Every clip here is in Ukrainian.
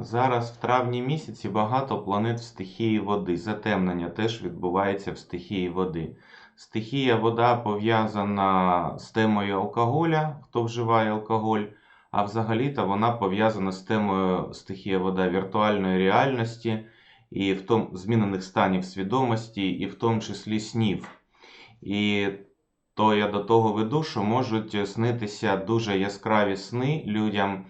Зараз в травні місяці багато планет в стихії води. Затемнення теж відбувається в стихії води. Стихія вода пов'язана з темою алкоголя, хто вживає алкоголь, а взагалі-то вона пов'язана з темою стихія вода віртуальної реальності і в тому змінених станів свідомості, і в тому числі снів. І то я до того веду, що можуть снитися дуже яскраві сни людям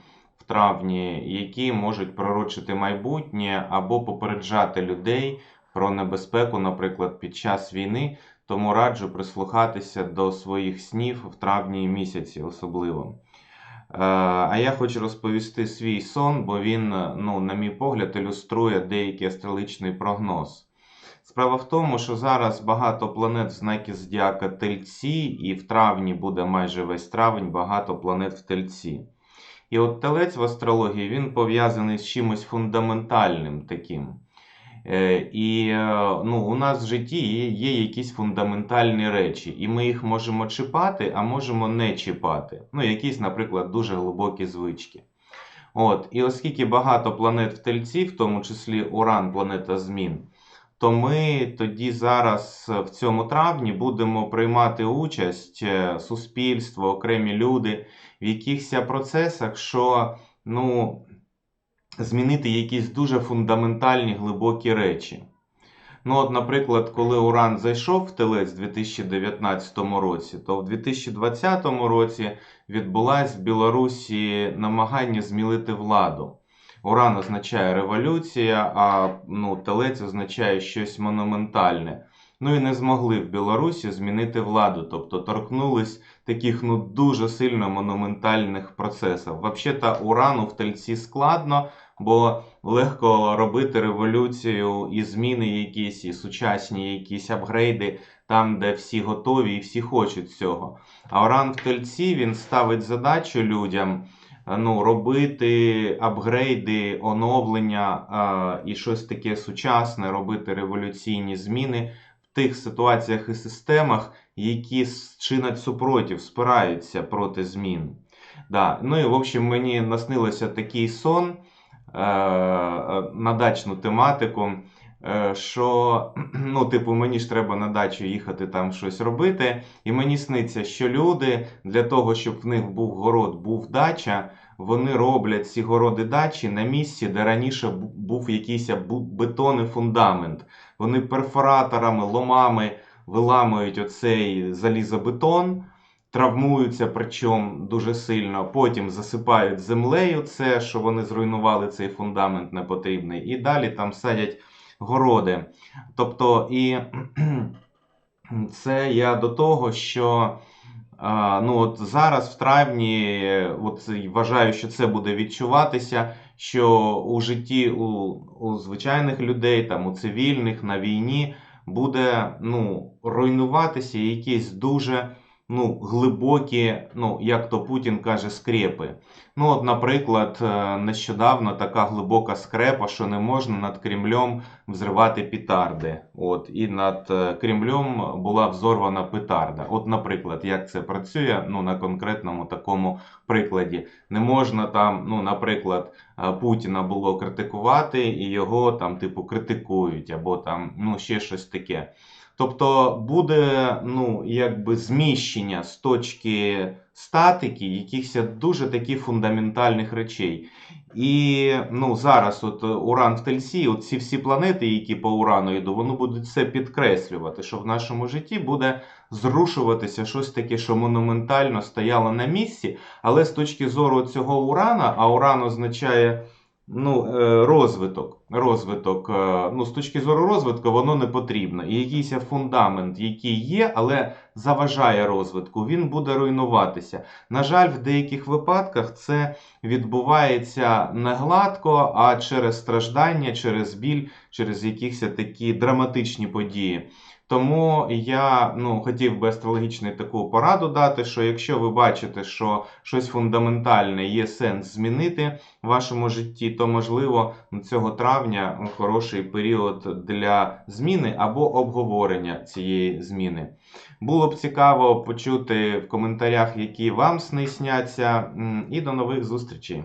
травні, які можуть пророчити майбутнє або попереджати людей про небезпеку, наприклад, під час війни. Тому раджу прислухатися до своїх снів в травні місяці особливо. Е, А я хочу розповісти свій сон, бо він, ну, на мій погляд, ілюструє деякий астрологічний прогноз. Справа в тому, що зараз багато планет в знакі Зодіака Тельці, і в травні буде майже весь травень багато планет в Тельці. І от телець в астрології він пов'язаний з чимось фундаментальним таким. Е, І е, ну, у нас в житті є, якісь фундаментальні речі, і ми їх можемо чіпати, а можемо не чіпати. Ну, якісь, наприклад, дуже глибокі звички. От, і оскільки багато планет в Тельці, в тому числі Уран, планета змін, то ми тоді зараз е, в цьому травні будемо приймати участь е, суспільство, окремі люди в якихось процесах, що ну, змінити якісь дуже фундаментальні глибокі речі. Ну, от, наприклад, коли Уран зайшов в Телець у 2019 році, то в 2020 році відбулось в Білорусі намагання змінити владу. Уран означає революція, а ну, телець означає щось монументальне. Ну і не змогли в Білорусі змінити владу, тобто торкнулись таких ну, дуже сильно монументальних процесів. Взагалі-то урану в тельці складно, бо легко робити революцію і зміни якісь, і сучасні якісь апгрейди там, де всі готові і всі хочуть цього. А уран в тельці він ставить задачу людям ну, робити апгрейди, оновлення і щось таке сучасне, робити революційні зміни в тих ситуаціях і системах, які чинять супротив, спираються проти змін. Да. Ну і в общем, мені наснилося такий сон е, на дачну тематику. Е, Що, ну, типу, мені ж треба на дачу їхати там щось робити. І мені сниться, що люди для того, щоб в них був город, був дача, вони роблять ці городи дачі на місці, де раніше був якийсь бетонний фундамент. Вони перфораторами, ломами виламують оцей залізобетон, травмуються, причому дуже сильно. Потім засипають землею це, що вони зруйнували цей фундамент непотрібний, і далі там садять городи. Тобто, і це я до того, що. Ну от зараз в травні от, вважаю, що це буде відчуватися, що у житті у, у звичайних людей, там, у цивільних на війні буде ну, руйнуватися якісь дуже ну, глибокі, ну, як то Путін каже, скрепи. Ну, от, наприклад, е, нещодавно така глибока скрепа, що не можна над Кремлем взривати петарди. От, і над е, Кремлем була взорвана петарда. От, наприклад, як це працює ну, на конкретному такому прикладі. Не можна там, ну, наприклад, е, Путіна було критикувати, і його там, типу, критикують, або там ну, ще щось таке. Тобто буде ну, якби зміщення з точки статики якихось дуже таких фундаментальних речей. І ну, зараз от Уран в Тельсі, от ці всі планети, які по Урану йдуть, вони будуть це підкреслювати, що в нашому житті буде зрушуватися щось таке, що монументально стояло на місці. Але з точки зору цього Урана, а Уран означає ну, е, розвиток. розвиток е, ну, з точки зору розвитку, воно не потрібно. І якийсь фундамент, який є, але заважає розвитку, він буде руйнуватися. На жаль, в деяких випадках це відбувається не гладко, а через страждання, через біль, через якісь такі драматичні події. Тому я ну, хотів би астрологічну таку пораду дати, що якщо ви бачите, що щось фундаментальне є сенс змінити в вашому житті, то можливо цього травня хороший період для зміни або обговорення цієї зміни. Було б цікаво почути в коментарях, які вам сни сняться, і до нових зустрічей.